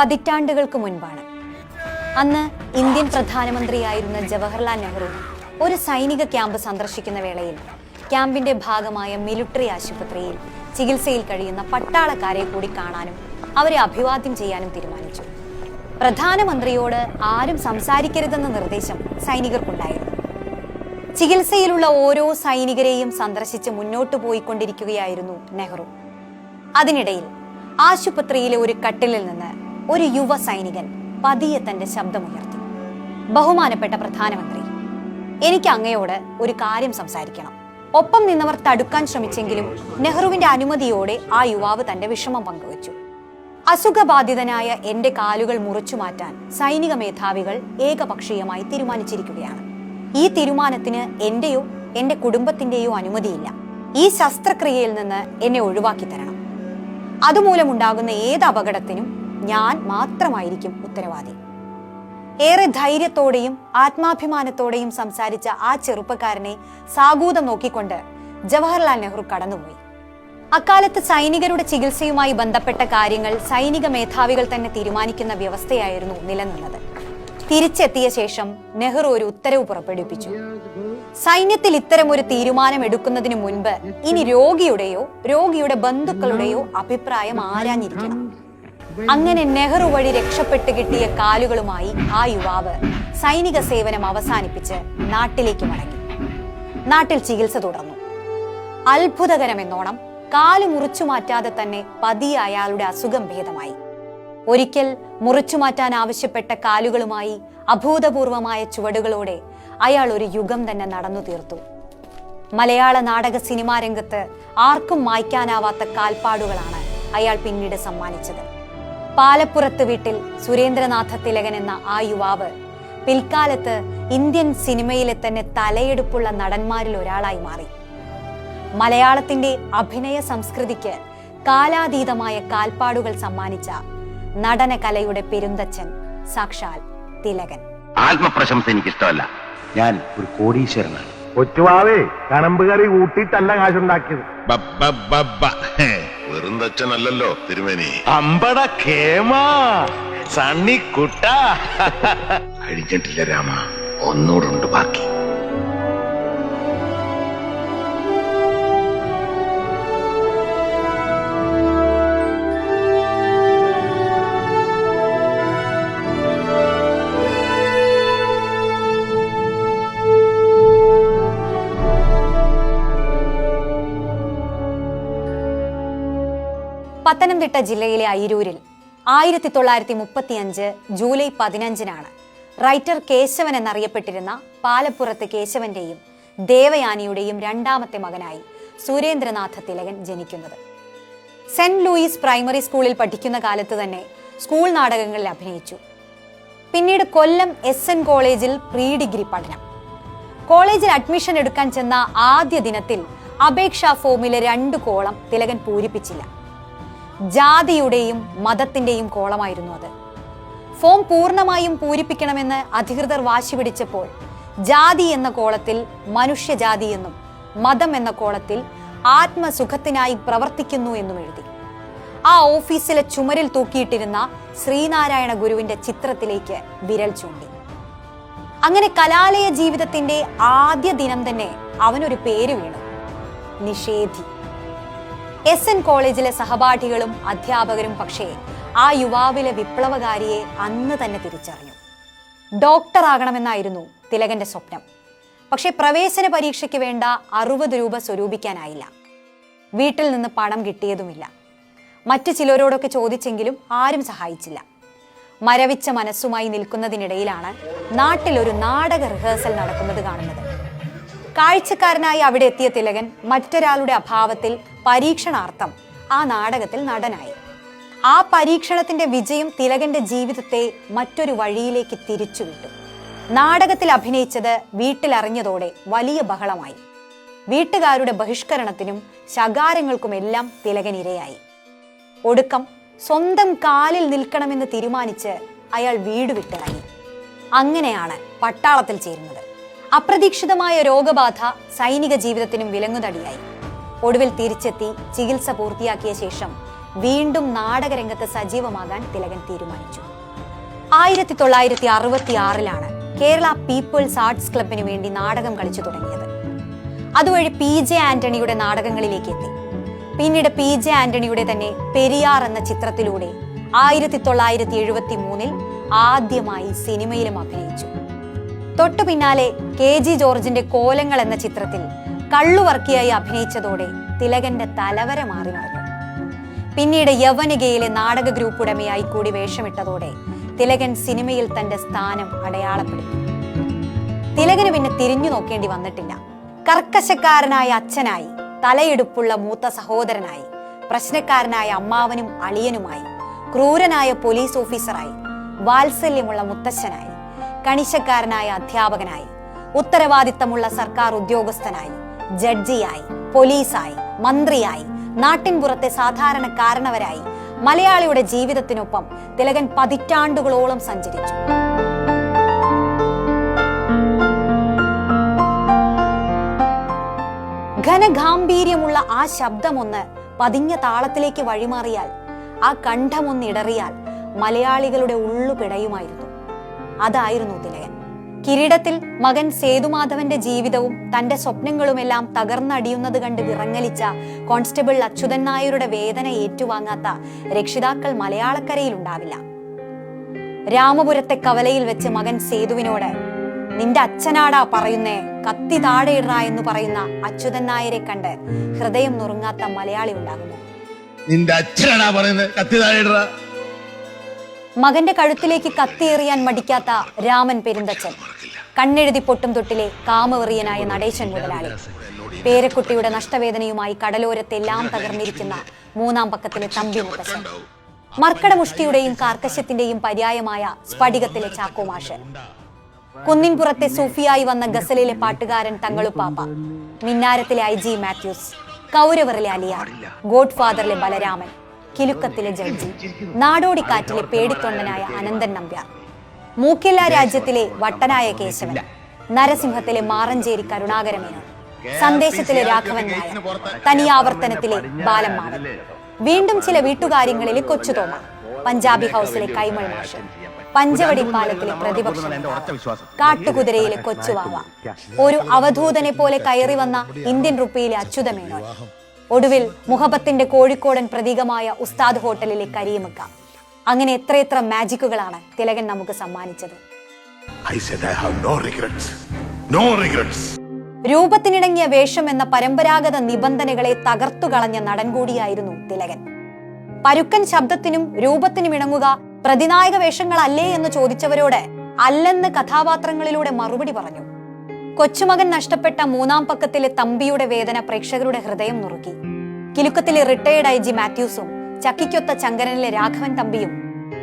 പതിറ്റാണ്ടുകൾക്ക് മുൻപാണ്. അന്ന് ഇന്ത്യൻ പ്രധാനമന്ത്രിയായിരുന്ന ജവഹർലാൽ നെഹ്റു ഒരു സൈനിക ക്യാമ്പ് സന്ദർശിക്കുന്ന വേളയിൽ ക്യാമ്പിന്റെ ഭാഗമായ മിലിട്ടറി ആശുപത്രിയിൽ ചികിത്സയിൽ കഴിയുന്ന പട്ടാളക്കാരെ കൂടി കാണാനും അവരെ അഭിവാദ്യം ചെയ്യാനും തീരുമാനിച്ചു. പ്രധാനമന്ത്രിയോട് ആരും സംസാരിക്കരുതെന്ന നിർദ്ദേശം സൈനികർക്കുണ്ടായിരുന്നു. ചികിത്സയിലുള്ള ഓരോ സൈനികരെയും സന്ദർശിച്ച് മുന്നോട്ടു പോയിക്കൊണ്ടിരിക്കുകയായിരുന്നു നെഹ്റു. അതിനിടയിൽ ആശുപത്രിയിലെ ഒരു കട്ടിലിൽ നിന്ന് ഒരു യുവ സൈനികൻ പതിയെ തന്റെ ശബ്ദമുയർത്തി. ബഹുമാനപ്പെട്ട പ്രധാനമന്ത്രി എനിക്ക് അങ്ങയോട് ഒരു കാര്യം സംസാരിക്കണം. ഒപ്പം നിന്നവർ തടുക്കാൻ ശ്രമിച്ചെങ്കിലും നെഹ്റുവിന്റെ അനുമതിയോടെ ആ യുവാവ് തന്റെ വിഷമം പങ്കുവച്ചു. അസുഖബാധിതനായ എന്റെ കാലുകൾ മുറിച്ചു മാറ്റാൻ സൈനിക മേധാവികൾ ഏകപക്ഷീയമായി തീരുമാനിച്ചിരിക്കുകയാണ്. ഈ തീരുമാനത്തിന് എന്റെയോ എന്റെ കുടുംബത്തിന്റെയോ അനുമതിയില്ല. ഈ ശസ്ത്രക്രിയയിൽ നിന്ന് എന്നെ ഒഴിവാക്കി തരണം. അതുമൂലമുണ്ടാകുന്ന ഏത് അപകടത്തിനും ഞാൻ മാത്രമായിരിക്കും ഉത്തരവാദി. ഏറെ ധൈര്യത്തോടെയും ആത്മാഭിമാനത്തോടെയും സംസാരിച്ച ആ ചെറുപ്പക്കാരനെ സാഗൂതം നോക്കിക്കൊണ്ട് ജവഹർലാൽ നെഹ്റു കടന്നുപോയി. അക്കാലത്ത് സൈനികരുടെ ചികിത്സയുമായി ബന്ധപ്പെട്ട കാര്യങ്ങൾ സൈനിക മേധാവികൾ തന്നെ തീരുമാനിക്കുന്ന വ്യവസ്ഥയായിരുന്നു നിലനിന്നത്. തിരിച്ചെത്തിയ ശേഷം നെഹ്റു ഒരു ഉത്തരവ് പുറപ്പെടുവിപ്പിച്ചു. സൈന്യത്തിൽ ഇത്തരം ഒരു തീരുമാനം എടുക്കുന്നതിന് മുൻപ് ഇനി രോഗിയുടെയോ രോഗിയുടെ ബന്ധുക്കളുടെയോ അഭിപ്രായം ആരാഞ്ഞിരിക്കണം? അങ്ങനെ നെഹ്റു വഴി രക്ഷപ്പെട്ട് കിട്ടിയ കാലുകളുമായി ആ യുവാവ് സൈനിക സേവനം അവസാനിപ്പിച്ച് നാട്ടിലേക്ക് മടങ്ങി. നാട്ടിൽ ചികിത്സ തുടർന്നു. അത്ഭുതകരമെന്നോണം കാലു മുറിച്ചു മാറ്റാതെ തന്നെ പതിയെ അയാളുടെ അസുഖം ഭേദമായി. ഒരിക്കൽ മുറിച്ചു മാറ്റാൻ ആവശ്യപ്പെട്ട കാലുകളുമായി അഭൂതപൂർവമായ ചുവടുകളോടെ അയാൾ ഒരു യുഗം തന്നെ നടന്നു തീർത്തു. മലയാള നാടക സിനിമാ രംഗത്ത് ആർക്കും മായ്ക്കാനാവാത്ത കാൽപ്പാടുകളാണ് അയാൾ പിന്നീട് സമ്മാനിച്ചത്. പാലപ്പുറത്ത് വീട്ടിൽ സുരേന്ദ്രനാഥ തിലകൻ എന്ന ആ യുവാവ് പിൽക്കാലത്ത് ഇന്ത്യൻ സിനിമയിലെ തന്നെ തലയെടുപ്പുള്ള നടന്മാരിൽ ഒരാളായി മാറി. മലയാളത്തിന്റെ അഭിനയ സംസ്കൃതിക്ക് കാലാതീതമായ കാൽപ്പാടുകൾ സമ്മാനിച്ച നടന കലയുടെ പെരുന്തച്ഛൻ സാക്ഷാൽ തിലകൻ. ആത്മപ്രശംസ എനിക്ക് ഇഷ്ടമല്ല ഞാൻ ഒരു കോടീശ്വരനാണ്. കൊച്ചുവാവേ കണമ്പ് കറി കൂട്ടിട്ടല്ല കാശുണ്ടാക്കിയത് വെറും തച്ചനല്ലല്ലോ തിരുമേനി. അമ്പട കേമാ സണ്ണി കുട്ട കഴിഞ്ഞിട്ടില്ല രാമ. ഒന്നോടുണ്ട് ബാക്കി. പത്തനംതിട്ട ജില്ലയിലെ അയിരൂരിൽ ആയിരത്തി തൊള്ളായിരത്തി മുപ്പത്തി അഞ്ച് ജൂലൈ പതിനഞ്ചിനാണ് റൈറ്റർ കേശവൻ എന്നറിയപ്പെട്ടിരുന്ന പാലപ്പുറത്ത് കേശവന്റെയും ദേവയാനിയുടെയും രണ്ടാമത്തെ മകനായി സുരേന്ദ്രനാഥ തിലകൻ ജനിക്കുന്നത്. സെന്റ് ലൂയിസ് പ്രൈമറി സ്കൂളിൽ പഠിക്കുന്ന കാലത്ത് തന്നെ സ്കൂൾ നാടകങ്ങളിൽ അഭിനയിച്ചു. പിന്നീട് കൊല്ലം എസ് എൻ കോളേജിൽ പ്രീ ഡിഗ്രി പഠനം. കോളേജിൽ അഡ്മിഷൻ എടുക്കാൻ ചെന്ന ആദ്യ ദിനത്തിൽ അപേക്ഷാ ഫോമിലെ രണ്ട് കോളം തിലകൻ പൂരിപ്പിച്ചില്ല. ജാതിയുടെയും മതത്തിന്റെയും കോളമായിരുന്നു അത്. ഫോം പൂർണമായും പൂരിപ്പിക്കണമെന്ന് അധികൃതർ വാശി പിടിച്ചപ്പോൾ ജാതി എന്ന കോളത്തിൽ മനുഷ്യജാതി എന്നും മതം എന്ന കോളത്തിൽ ആത്മസുഖത്തിനായി പ്രവർത്തിക്കുന്നു എന്നും എഴുതി. ആ ഓഫീസിലെ ചുമരിൽ തൂക്കിയിട്ടിരുന്ന ശ്രീനാരായണ ഗുരുവിന്റെ ചിത്രത്തിലേക്ക് വിരൽ ചൂണ്ടി. അങ്ങനെ കലാലയ ജീവിതത്തിന്റെ ആദ്യ ദിനം തന്നെ അവനൊരു പേര് വീണു. നിഷേധി. എസ് എൻ കോളേജിലെ സഹപാഠികളും അധ്യാപകരും പക്ഷേ ആ യുവാവിലെ വിപ്ലവകാരിയെ അന്ന് തന്നെ തിരിച്ചറിഞ്ഞു. ഡോക്ടർ ആകണമെന്നായിരുന്നു തിലകന്റെ സ്വപ്നം. പക്ഷേ പ്രവേശന പരീക്ഷയ്ക്ക് വേണ്ട അറുപത് രൂപ സ്വരൂപിക്കാനായില്ല. വീട്ടിൽ നിന്ന് പണം കിട്ടിയതുമില്ല. മറ്റു ചിലരോടൊക്കെ ചോദിച്ചെങ്കിലും ആരും സഹായിച്ചില്ല. മരവിച്ച മനസ്സുമായി നിൽക്കുന്നതിനിടയിലാണ് നാട്ടിൽ ഒരു നാടക റിഹേഴ്സൽ നടക്കുന്നത് കാണുന്നത്. കാഴ്ചക്കാരനായി അവിടെ എത്തിയ തിലകൻ മറ്റൊരാളുടെ അഭാവത്തിൽ പരീക്ഷണാർത്ഥം ആ നാടകത്തിൽ നടനായി. ആ പരീക്ഷണത്തിന്റെ വിജയം തിലകന്റെ ജീവിതത്തെ മറ്റൊരു വഴിയിലേക്ക് തിരിച്ചുവിട്ടു നാടകത്തിൽ അഭിനയിച്ചത് വീട്ടിലറിഞ്ഞതോടെ വലിയ ബഹളമായി. വീട്ടുകാരുടെ ബഹിഷ്കരണത്തിനും ശകാരങ്ങൾക്കുമെല്ലാം തിലകൻ ഇരയായി. ഒടുക്കം സ്വന്തം കാലിൽ നിൽക്കണമെന്ന് തീരുമാനിച്ച് അയാൾ വീട് വിട്ടിറങ്ങി അങ്ങനെയാണ് പട്ടാളത്തിൽ ചേരുന്നത്. അപ്രതീക്ഷിതമായ രോഗബാധ സൈനിക ജീവിതത്തിനും വിലങ്ങുതടിയായി. ഒടുവിൽ തിരിച്ചെത്തി ചികിത്സ പൂർത്തിയാക്കിയ ശേഷം വീണ്ടും നാടകരംഗത്ത് സജീവമാകാൻ തിലകൻ തീരുമാനിച്ചു. ആയിരത്തി തൊള്ളായിരത്തി അറുപത്തി ആറിലാണ് കേരള പീപ്പിൾസ് ആർട്സ് ക്ലബിന് വേണ്ടി നാടകം കളിച്ചു തുടങ്ങിയത്. അതുവഴി പി ജെ ആന്റണിയുടെ നാടകങ്ങളിലേക്ക് എത്തി. പിന്നീട് പി ജെ ആന്റണിയുടെ തന്നെ പെരിയാർ എന്ന ചിത്രത്തിലൂടെ ആയിരത്തി തൊള്ളായിരത്തി എഴുപത്തി മൂന്നിൽ ആദ്യമായി സിനിമയിലും അഭിനയിച്ചു. തൊട്ടു പിന്നാലെ കെ ജി ജോർജിന്റെ കോലങ്ങൾ എന്ന ചിത്രത്തിൽ കള്ളുവർക്കിയായി അഭിനയിച്ചതോടെ തിലകന്റെ തലവരെ മാറി മറിഞ്ഞു. പിന്നീട് യവനികയിലെ നാടക ഗ്രൂപ്പ് ഉടമയായി കൂടി വേഷമിട്ടതോടെ തിലകൻ സിനിമയിൽ തന്റെ സ്ഥാനം അടയാളപ്പെടുത്തി. തിലകന് പിന്നെ തിരിഞ്ഞു നോക്കേണ്ടി വന്നിട്ടില്ല. കർക്കശക്കാരനായ അച്ഛനായി തലയെടുപ്പുള്ള മൂത്ത സഹോദരനായി പ്രശ്നക്കാരനായ അമ്മാവനും അളിയനുമായി ക്രൂരനായ പോലീസ് ഓഫീസറായി വാത്സല്യമുള്ള മുത്തശ്ശനായി കണിശക്കാരനായ അധ്യാപകനായി ഉത്തരവാദിത്തമുള്ള സർക്കാർ ഉദ്യോഗസ്ഥനായി ജഡ്ജിയായി പോലീസായി മന്ത്രിയായി നാട്ടിൻപുറത്തെ സാധാരണക്കാരനവരായി മലയാളിയുടെ ജീവിതത്തിനൊപ്പം തിലകൻ പതിറ്റാണ്ടുകളോളം സഞ്ചരിച്ചു. ഘനഗാംഭീര്യമുള്ള ആ ശബ്ദമൊന്ന് പതിഞ്ഞ താളത്തിലേക്ക് വഴിമാറിയാൽ ആ കണ്ഠമൊന്നിടറിയാൽ മലയാളികളുടെ ഉള്ളു പിടയുമായിരുന്നു. അതായിരുന്നു തിലകൻ. കിരീടത്തിൽ മകൻ സേതുമാധവന്റെ ജീവിതവും തന്റെ സ്വപ്നങ്ങളുമെല്ലാം തകർന്നടിയുന്നത് കണ്ട് വിറങ്ങലിച്ച കോൺസ്റ്റബിൾ അച്യുതൻ നായരുടെ വേദന ഏറ്റുവാങ്ങാത്ത രക്ഷിതാക്കൾ മലയാളക്കരയിലുണ്ടാവില്ല രാമപുരത്തെ കവലയിൽ വെച്ച് മകൻ സേതുവിനോട് നിന്റെ അച്ഛനാടാ പറയുന്നേ കത്തി താഴെയിട എന്ന് പറയുന്ന അച്യുതൻ നായരെ കണ്ട് ഹൃദയം നുറുങ്ങാത്ത മലയാളി ഉണ്ടാകുന്നു. നിന്റെ അച്ഛനാടാ പറയുന്നത് കത്തി താഴെയിട മകന്റെ കഴുത്തിലേക്ക് കത്തിയെറിയാൻ മടിക്കാത്ത രാമൻ പെരുന്തച്ചൻ. കണ്ണെഴുതി പൊട്ടും തൊട്ടിലെ കാമവെറിയനായ നടേശൻ മുതലാളി. പേരക്കുട്ടിയുടെ നഷ്ടവേദനയുമായി കടലോരത്തെല്ലാം തകർന്നിരിക്കുന്ന മൂന്നാം പക്കത്തിലെ തമ്പി മുത്തശ്ശൻ. മർക്കടമുഷ്ടിയുടെയും കാർക്കശ്യത്തിന്റെയും പര്യായമായ സ്ഫടികത്തിലെ ചാക്കോമാഷ്. കുന്നിൻപുറത്തെ സൂഫിയായി വന്ന ഗസലിലെ പാട്ടുകാരൻ തങ്ങളുപ്പാപ്പ. മിന്നാരത്തിലെ ഐ ജി മാത്യൂസ്. കൗരവറിലെ അലിയാർ ഗോഡ്ഫാദറിലെ ബലരാമൻ. കിലുക്കത്തിലെ ജഡ്ജി നാടോടിക്കാറ്റിലെ പേടിത്തൊണ്ടനായ അനന്തൻ നമ്പ്യാർ മൂക്കില്ല രാജ്യത്തിലെ വട്ടനായ കേശവൻ നരസിംഹത്തിലെ മാറഞ്ചേരി കരുണാകരമേനോൻ സന്ദേശത്തിലെ രാഘവൻ നായർ തനിയാവർത്തനത്തിലെ ബാലമ്മാവൻ വീണ്ടും ചില വീട്ടുകാര്യങ്ങളിലെ കൊച്ചുതോമ പഞ്ചാബി ഹൗസിലെ കൈമൾ മാഷ് പഞ്ചവടി പാലത്തിലെ പ്രതിപക്ഷ കാട്ടുകുതിരയിലെ കൊച്ചുവാവ ഒരു അവധൂതനെ പോലെ കയറി വന്ന ഇന്ത്യൻ റുപ്പിയിലെ അച്യുതമേനോൻ ഒടുവിൽ മുഹബത്തിന്റെ കോഴിക്കോടൻ പ്രതീകമായ ഉസ്താദ് ഹോട്ടലിലെ കരിയമുക്ക അങ്ങനെ എത്രയെത്ര മാജിക്കുകളാണ് തിലകൻ നമുക്ക് സമ്മാനിച്ചത്. രൂപത്തിനിണങ്ങിയ വേഷം എന്ന പരമ്പരാഗത നിബന്ധനകളെ തകർത്തു കളഞ്ഞ നടൻ കൂടിയായിരുന്നു തിലകൻ. പരുക്കൻ ശബ്ദത്തിനും രൂപത്തിനും ഇണങ്ങുക പ്രതിനായക വേഷങ്ങളല്ലേ എന്ന് ചോദിച്ചവരോട് അല്ലെന്ന് കഥാപാത്രങ്ങളിലൂടെ മറുപടി പറഞ്ഞു. കൊച്ചുമകൻ നഷ്ടപ്പെട്ട മൂന്നാം പക്കത്തിലെ തമ്പിയുടെ വേദന പ്രേക്ഷകരുടെ ഹൃദയം നുറുക്കി. കിലുക്കത്തിലെ റിട്ടയർഡ് ഐ ജി മാത്യൂസും ചക്കിക്കൊത്ത ചങ്കരനിലെ രാഘവൻ തമ്പിയും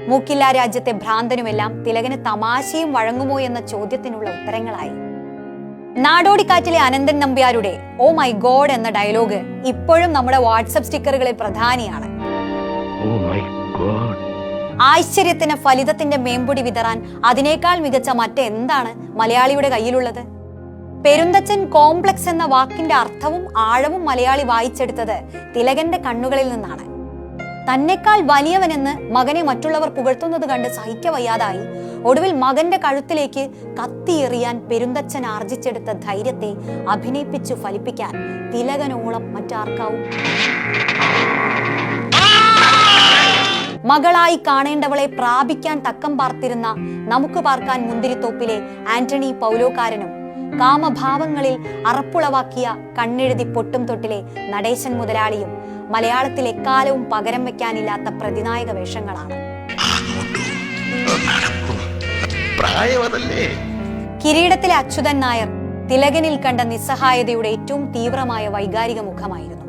മൂക്കില്ല രാജ്യത്തെ ഭ്രാന്തനുമെല്ലാം തിലകന് തമാശയും വഴങ്ങുമോ എന്ന ചോദ്യത്തിനുള്ള ഉത്തരങ്ങളായി. നാടോടിക്കാറ്റിലെ അനന്തൻ നമ്പ്യാരുടെ ഓ മൈ ഗോഡ് എന്ന ഡയലോഗ് ഇപ്പോഴും നമ്മുടെ വാട്സപ്പ് സ്റ്റിക്കറുകളിൽ പ്രധാനിയാണ്. ആശ്ചര്യത്തിന് ഫലിതത്തിന്റെ മേമ്പൊടി വിതറാൻ അതിനേക്കാൾ മികച്ച മറ്റെന്താണ് മലയാളിയുടെ കയ്യിലുള്ളത്? പെരുന്തച്ചൻ കോംപ്ലക്സ് എന്ന വാക്കിന്റെ അർത്ഥവും ആഴവും മലയാളി വായിച്ചെടുത്തത് തിലകന്റെ കണ്ണുകളിൽ നിന്നാണ്. തന്നെക്കാൾ വലിയവനെന്ന് മകനെ മറ്റുള്ളവർ പുകഴ്ത്തുന്നത് കണ്ട് സഹിക്കവയ്യാതായി ഒടുവിൽ മകന്റെ കഴുത്തിലേക്ക് കത്തിയെറിയാൻ പെരുന്തച്ചൻ ആർജിച്ചെടുത്ത ധൈര്യത്തെ അഭിനയിപ്പിച്ചു ഫലിപ്പിക്കാൻ തിലകനോളം മറ്റാർക്കാവും. മകളായി കാണേണ്ടവളെ പ്രാപിക്കാൻ തക്കം പാർത്തിരുന്ന നമുക്ക് പാർക്കാൻ മുന്തിരിത്തോപ്പിലെ ആന്റണി പൗലോക്കാരനും കാമഭാവങ്ങളിൽ അറപ്പുളവാക്കിയ കണ്ണെഴുതി പൊട്ടും തൊട്ടിലെ നടേശൻ മുതലാളിയും മലയാളത്തിൽ എക്കാലവും പകരം വെക്കാനില്ലാത്ത പ്രതിനായക വേഷങ്ങളാണ്. കിരീടത്തിലെ അച്യുതൻ നായർ തിലകനിൽ കണ്ട നിസ്സഹായതയുടെ ഏറ്റവും തീവ്രമായ വൈകാരിക മുഖമായിരുന്നു.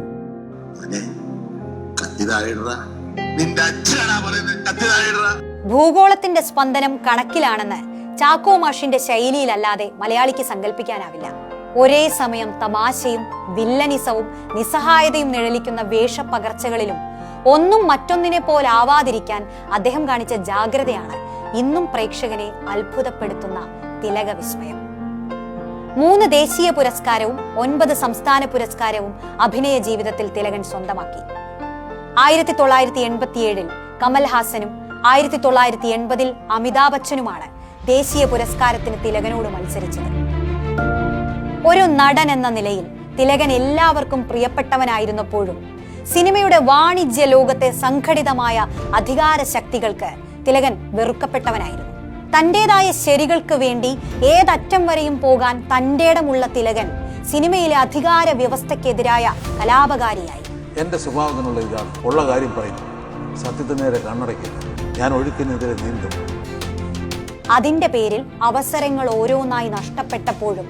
ഭൂഗോളത്തിന്റെ സ്പന്ദനം കണക്കിലാണെന്ന് ചാക്കോ മാഷിന്റെ ശൈലിയിലല്ലാതെ മലയാളിക്ക് സങ്കല്പിക്കാനാവില്ല. ഒരേ സമയം തമാശയും വില്ലനിസവും നിസ്സഹായതയും നിഴലിക്കുന്ന വേഷപ്പകർച്ചകളിലും ഒന്നും മറ്റൊന്നിനെ പോലാവാതിരിക്കാൻ അദ്ദേഹം കാണിച്ച ജാഗ്രതയാണ് ഇന്നും പ്രേക്ഷകനെ അത്ഭുതപ്പെടുത്തുന്ന തിലക വിസ്മയം. മൂന്ന് ദേശീയ പുരസ്കാരവും ഒൻപത് സംസ്ഥാന പുരസ്കാരവും അഭിനയ ജീവിതത്തിൽ തിലകൻ സ്വന്തമാക്കി. ആയിരത്തി തൊള്ളായിരത്തി എൺപത്തിയേഴിൽ കമൽഹാസനും ആയിരത്തി തൊള്ളായിരത്തി എൺപതിൽ അമിതാഭ് ബച്ചനുമാണ് ദേശീയ പുരസ്കാരത്തിന് തിലകനോട് മത്സരിച്ചത്. ഒരു നടൻ എന്ന നിലയിൽ തിലകൻ എല്ലാവർക്കും പ്രിയപ്പെട്ടവനായിരുന്നപ്പോഴും സിനിമയുടെ വാണിജ്യ ലോകത്തെ സംഘടിതമായ അധികാര ശക്തികൾക്ക് തിലകൻ വെറുക്കപ്പെട്ടവനായിരുന്നു. തന്റേതായ ശരികൾക്ക് വേണ്ടി ഏതറ്റം വരെയും പോകാൻ തന്റേടമുള്ള തിലകൻ സിനിമയിലെ അധികാര വ്യവസ്ഥക്കെതിരായ കലാപകാരിയായി. എന്റെ സ്വഭാവത്തിനുള്ള ഇതാണ്. ഉള്ള കാര്യം പറയുന്നു സത്യത്തിന് നേരെ കണ്ണടയ്ക്കില്ല ഞാൻ ഒഴുക്കിനെതിരെ നീന്തും. അതിന്റെ പേരിൽ അവസരങ്ങൾ ഓരോന്നായി നഷ്ടപ്പെട്ടപ്പോഴും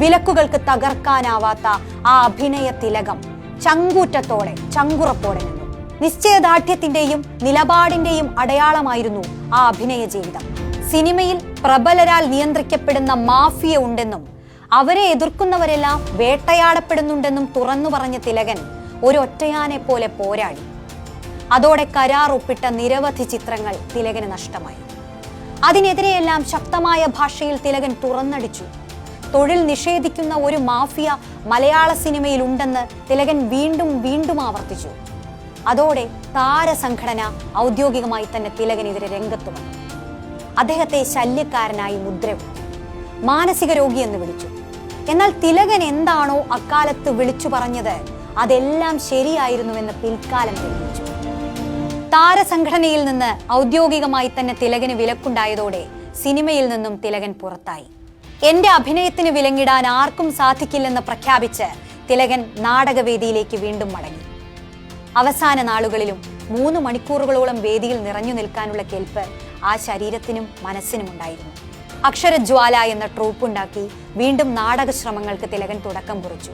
വിലക്കുകൾക്ക് തകർക്കാനാവാത്ത ആ അഭിനയ തിലകം ചങ്കൂറ്റത്തോടെ ചങ്കുറപ്പോടെ നിന്നു. നിശ്ചയദാർഢ്യത്തിന്റെയും നിലപാടിന്റെയും അടയാളമായിരുന്നു ആ അഭിനയ ജീവിതം. സിനിമയിൽ പ്രബലരാൽ നിയന്ത്രിക്കപ്പെടുന്ന മാഫിയ ഉണ്ടെന്നും അവരെ എതിർക്കുന്നവരെല്ലാം വേട്ടയാടപ്പെടുന്നുണ്ടെന്നും തുറന്നു പറഞ്ഞ തിലകൻ ഒരൊറ്റയാനെ പോലെ പോരാടി. അതോടെ കരാർ ഒപ്പിട്ട നിരവധി ചിത്രങ്ങൾ തിലകന് നഷ്ടമായി. അതിനെതിരെയെല്ലാം ശക്തമായ ഭാഷയിൽ തിലകൻ തുറന്നടിച്ചു. തൊഴിൽ നിഷേധിക്കുന്ന ഒരു മാഫിയ മലയാള സിനിമയിൽ ഉണ്ടെന്ന് തിലകൻ വീണ്ടും വീണ്ടും ആവർത്തിച്ചു. അതോടെ താരസംഘടന ഔദ്യോഗികമായി തന്നെ തിലകനെതിരെ രംഗത്തു വന്നു. അദ്ദേഹത്തെ ശല്യക്കാരനായി മുദ്രവിട്ടു. മാനസിക രോഗി എന്ന് വിളിച്ചു. എന്നാൽ തിലകൻ എന്താണോ അക്കാലത്ത് വിളിച്ചു പറഞ്ഞത് അതെല്ലാം ശരിയായിരുന്നുവെന്ന് പിൽക്കാലം തെളിയിച്ചു. താരസംഘടനയിൽ നിന്ന് ഔദ്യോഗികമായി തന്നെ തിലകന് വിലക്കുണ്ടായതോടെ സിനിമയിൽ നിന്നും തിലകൻ പുറത്തായി. എന്റെ അഭിനയത്തിന് വിലങ്ങിടാൻ ആർക്കും സാധിക്കില്ലെന്ന് പ്രഖ്യാപിച്ച് തിലകൻ നാടകവേദിയിലേക്ക് വീണ്ടും മടങ്ങി. അവസാന നാളുകളിലും മൂന്ന് മണിക്കൂറുകളോളം വേദിയിൽ നിറഞ്ഞു നിൽക്കാനുള്ള കേൾപ്പ് ആ ശരീരത്തിനും മനസ്സിനും ഉണ്ടായിരുന്നു. അക്ഷരജ്വാല എന്ന ട്രൂപ്പ് ഉണ്ടാക്കി വീണ്ടും നാടക ശ്രമങ്ങൾക്ക് തിലകൻ തുടക്കം കുറിച്ചു.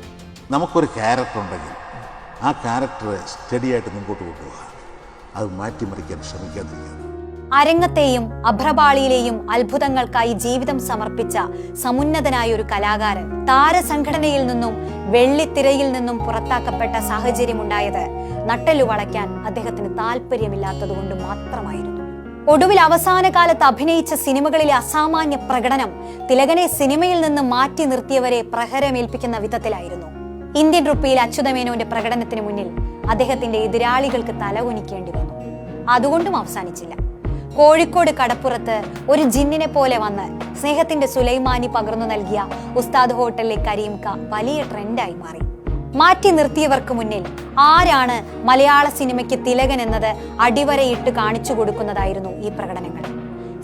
നമുക്കൊരു ക്യാരക്ടർ ഉണ്ടെങ്കിൽ ആ ക്യാരക്ടറെ സ്റ്റഡിയായിട്ട് മുമ്പോട്ട് കൊണ്ടുപോകുക അത് മാറ്റിമറിക്കാൻ ശ്രമിക്കാതിരിക്കുക അരങ്ങത്തെയും അഭ്രപാളിയിലെയും അത്ഭുതങ്ങൾക്കായി ജീവിതം സമർപ്പിച്ച സമുന്നതനായ ഒരു കലാകാരൻ താരസംഘടനയിൽ നിന്നും വെള്ളിത്തിരയിൽ നിന്നും പുറത്താക്കപ്പെട്ട സാഹചര്യമുണ്ടായത് നട്ടലു വളയ്ക്കാൻ അദ്ദേഹത്തിന് താല്പര്യമില്ലാത്തതുകൊണ്ട് മാത്രമായിരുന്നു. ഒടുവിൽ അവസാന കാലത്ത് അഭിനയിച്ച സിനിമകളിലെ അസാമാന്യ പ്രകടനം തിലകനെ സിനിമയിൽ നിന്ന് മാറ്റി നിർത്തിയവരെ പ്രഹരമേൽപ്പിക്കുന്ന വിധത്തിലായിരുന്നു. ഇന്ത്യൻ റുപ്പിയിൽ അച്യുതമേനോന്റെ പ്രകടനത്തിന് മുന്നിൽ അദ്ദേഹത്തിന്റെ എതിരാളികൾക്ക് തലകുനിക്കേണ്ടി വന്നു. അതുകൊണ്ടും അവസാനിച്ചില്ല. കോഴിക്കോട് കടപ്പുറത്ത് ഒരു ജിന്നിനെ പോലെ വന്ന് സ്നേഹത്തിന്റെ സുലൈമാനി പകർന്നു നൽകിയ ഉസ്താദ് ഹോട്ടലിലെ കരീംക വലിയ ട്രെൻഡായി മാറി. മാറ്റി നിർത്തിയവർക്ക് മുന്നിൽ ആരാണ് മലയാള സിനിമയ്ക്ക് തിലകൻ എന്നത് അടിവരയിട്ട് കാണിച്ചു കൊടുക്കുന്നതായിരുന്നു ഈ പ്രകടനങ്ങൾ.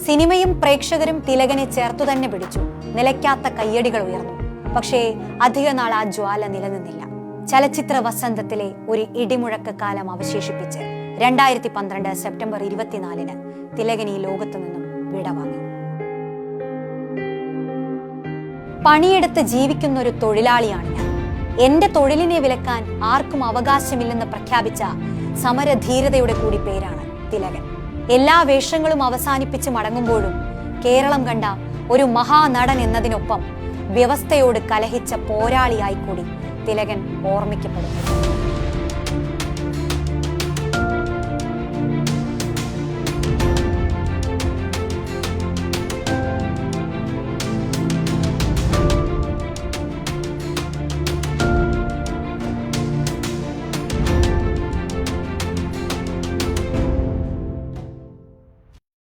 സിനിമയും പ്രേക്ഷകരും തിലകനെ ചേർത്തു തന്നെ പിടിച്ചു. നിലയ്ക്കാത്ത കയ്യടികൾ ഉയർന്നു. പക്ഷേ അധിക നാൾ ആ ജ്വാല നിലനിന്നില്ല. ചലച്ചിത്ര വസന്തത്തിലെ ഒരു ഇടിമുഴക്ക കാലം അവശേഷിപ്പിച്ച് രണ്ടായിരത്തി പന്ത്രണ്ട് സെപ്റ്റംബർ ഇരുപത്തിനാലിന് തിലകൻ ഈ ലോകത്തു നിന്നും വിടവാങ്ങി. പണിയെടുത്ത് ജീവിക്കുന്ന ഒരു തൊഴിലാളിയാണ് ഞാൻ. എന്റെ തൊഴിലിനെ വിലക്കാൻ ആർക്കും അവകാശമില്ലെന്ന് പ്രഖ്യാപിച്ച സമരധീരതയുടെ കൂടി പേരാണ് തിലകൻ. എല്ലാ വേഷങ്ങളും അവസാനിപ്പിച്ച് മടങ്ങുമ്പോഴും കേരളം കണ്ട ഒരു മഹാനടൻ എന്നതിനൊപ്പം വ്യവസ്ഥയോട് കലഹിച്ച പോരാളിയായി കൂടി തിലകൻ ഓർമ്മിക്കപ്പെടുന്നു.